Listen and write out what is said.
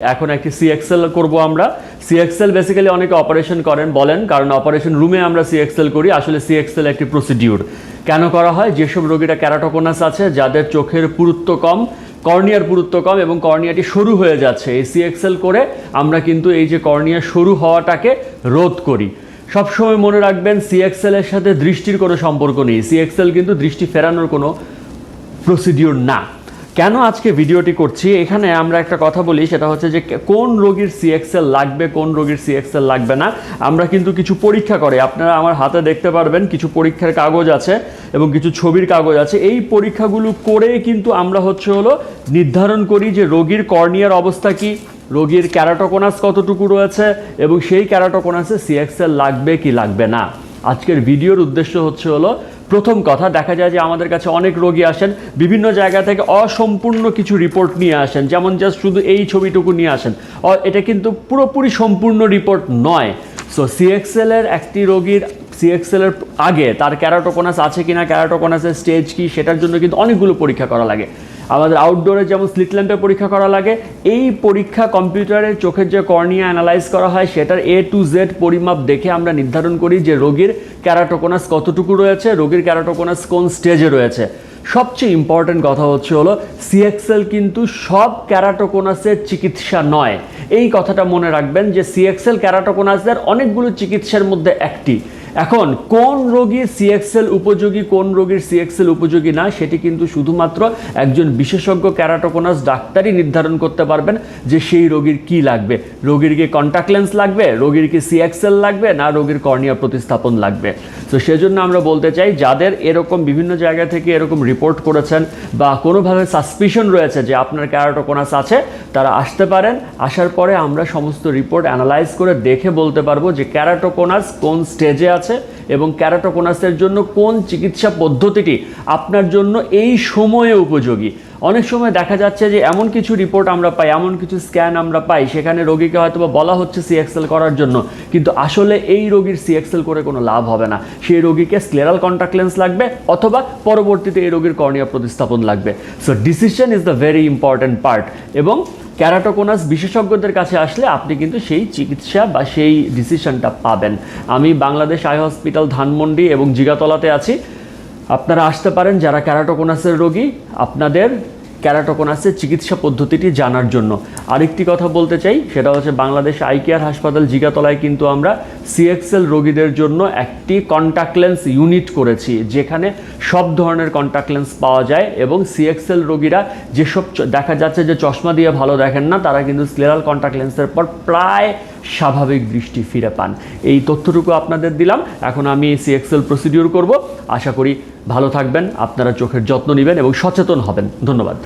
এখন একটি সিএক্সেল করব আমরা। সিএক্সেল বেসিক্যালি অনেকে অপারেশন করেন, বলেন, কারণ অপারেশন রুমে আমরা সিএক্সেল করি, আসলে সিএক্সেল একটি প্রসিডিউর কেন করা হয়? যেসব রোগীরা ক্যারাটোকোনাস আছে, যাদের চোখের পুরুত্ব কম কর্নিয়ার পুরুত্ব কম এবং কর্নিয়াটি সরু হয়ে যাচ্ছে, এই সিএক্সেল করে আমরা কিন্তু এই যে কর্নিয়া সরু হওয়াটাকে রোধ করি। সবসময় মনে রাখবেন সিএক্সেল এর সাথে দৃষ্টির কোনো সম্পর্ক নেই। সিএক্সেল কিন্তু দৃষ্টি ফেরানোর কোনো প্রসিডিউর না। কেন আজকে ভিডিওটি করছি? এখানে আমরা একটা কথা বলি, সেটা হচ্ছে যে কোন রোগীর সিএক্সেল লাগবে, কোন রোগীর সিএক্সেল লাগবে না। আমরা কিন্তু কিছু পরীক্ষা করে। আপনারা আমার হাতে দেখতে পারবেন, কিছু পরীক্ষার কাগজ আছে এবং কিছু ছবির কাগজ আছে। এই পরীক্ষাগুলো করে কিন্তু আমরা হচ্ছে হলো নির্ধারণ করি যে রোগীর কর্নিয়ার অবস্থা কি, রোগীর ক্যারাটোকোনাস কতটুকু রয়েছে এবং সেই ক্যারাটোকোনাসে সিএক্সেল লাগবে কি লাগবে না। আজকের ভিডিওর উদ্দেশ্য হচ্ছে হলো প্রথম কথা, দেখা যায় যে আমাদের কাছে অনেক রোগী আসেন, বিভিন্ন জায়গা থেকে অসম্পূর্ণ কিছু রিপোর্ট নিয়ে আসেন, যেমন জাস্ট শুধু এই ছবিটুকু নিয়ে আসেন। এটা কিন্তু পুরোপুরি সম্পূর্ণ রিপোর্ট নয়। সো সিএক্সএল এর একটি রোগীর সিএক্সএল এর আগে তার ক্যারাটোকোনাস আছে কি না ক্যারাটোকোনাসের স্টেজ কি, সেটার জন্য কিন্তু অনেকগুলো পরীক্ষা করা লাগে। আমাদের আউটডোরে যেমন স্লিট ল্যাম্পে পরীক্ষা করা লাগে, এই পরীক্ষা কম্পিউটারে চোখের যে কর্নিয়া অ্যানালাইজ করা হয়, সেটার এ টু জেড পরিমাপ দেখে আমরা নির্ধারণ করি যে রোগীর ক্যারাটোকোনাস কতটুকু রয়েছে, রোগীর ক্যারাটোকোনাস কোন স্টেজে রয়েছে। সবচেয়ে ইম্পর্টেন্ট কথা হচ্ছে হলো সিএক্সএল কিন্তু সব ক্যারাটোকোনাসের চিকিৎসা নয়। এই কথাটা মনে রাখবেন যে সিএক্সএল ক্যারাটোকোনাসের অনেকগুলো চিকিৎসার মধ্যে একটি। এখন, কোন রোগীর সিএক্সেল উপযোগী, কোন রোগীর সিএক্সেল উপযোগী না, সেটি কিন্তু শুধুমাত্র একজন বিশেষজ্ঞ ক্যারাটোকোনাস ডাক্তারই নির্ধারণ করতে পারবেন যে সেই রোগীর কি লাগবে। রোগীর কি কন্ট্যাক্ট লেন্স লাগবে, রোগীর কি সিএক্সেল লাগবে, না রোগীর কর্নিয়া প্রতিস্থাপন লাগবে। তো সেজন্য আমরা বলতে চাই, যাদের এরকম বিভিন্ন জায়গা থেকে এরকম রিপোর্ট করেছেন বা কোনোভাবে সাসপিশন রয়েছে যে আপনার ক্যারাটোকোনাস আছে, তারা আসতে পারেন। আসার পরে আমরা সমস্ত রিপোর্ট অ্যানালাইজ করে দেখে বলতে পারব যে ক্যারাটোকোনাস কোন স্টেজে আছে এবং ক্যারাটোকোনাসের জন্য কোন চিকিৎসা পদ্ধতিটি আপনার জন্য এই সময়ে উপযোগী? অনেক সময় দেখা যাচ্ছে যে এমন কিছু রিপোর্ট আমরা পাই, এমন কিছু স্ক্যান আমরা পাই, সেখানে রোগীকে হয়তো বলা হচ্ছে সিএক্সেল করার জন্য, কিন্তু আসলে এই রোগীর সিএক্সেল করে কোনো লাভ হবে না। সেই রোগীকে স্ক্লেরাল কন্ট্যাক্ট লেন্স লাগবে অথবা পরবর্তীতে এই রোগীর কর্নিয়া প্রতিস্থাপন লাগবে। So decision is the very important part এবং ক্যারাটোকোনাস বিশেষজ্ঞদের কাছে আসলে আপনি কিন্তু সেই চিকিৎসা বা সেই ডিসিশনটা পাবেন। আমি বাংলাদেশ আই হসপিটাল ধানমন্ডি এবং জিগাতলাতে আছি। আপনারা আসতে পারেন যারা ক্যারাটোকোনাসের রোগী, আপনাদের ক্যারাটোকোনাসের চিকিৎসা পদ্ধতিটি জানার জন্য। আরেকটি কথা বলতে চাই, সেটা হচ্ছে বাংলাদেশ আই কেয়ার হাসপাতাল জিগাতলায় কিন্তু আমরা সিএক্সএল রোগীদের জন্য একটি কন্ট্যাক্ট লেন্স ইউনিট করেছি, যেখানে সব ধরনের কন্ট্যাক্ট লেন্স পাওয়া যায় এবং সিএক্সএল রোগীরা যেসব দেখা যাচ্ছে যে চশমা দিয়ে ভালো দেখেন না, তারা কিন্তু স্ক্লেরাল কন্ট্যাক্ট লেন্সের পর প্রায় স্বাভাবিক দৃষ্টি ফিরে পান। এই তথ্যটুকু আপনাদের দিলাম, এখন আমি সিএক্সএল প্রসিডিউর করব। আশা করি ভালো থাকবেন, আপনারা চোখের যত্ন নেবেন এবং সচেতন হবেন। ধন্যবাদ।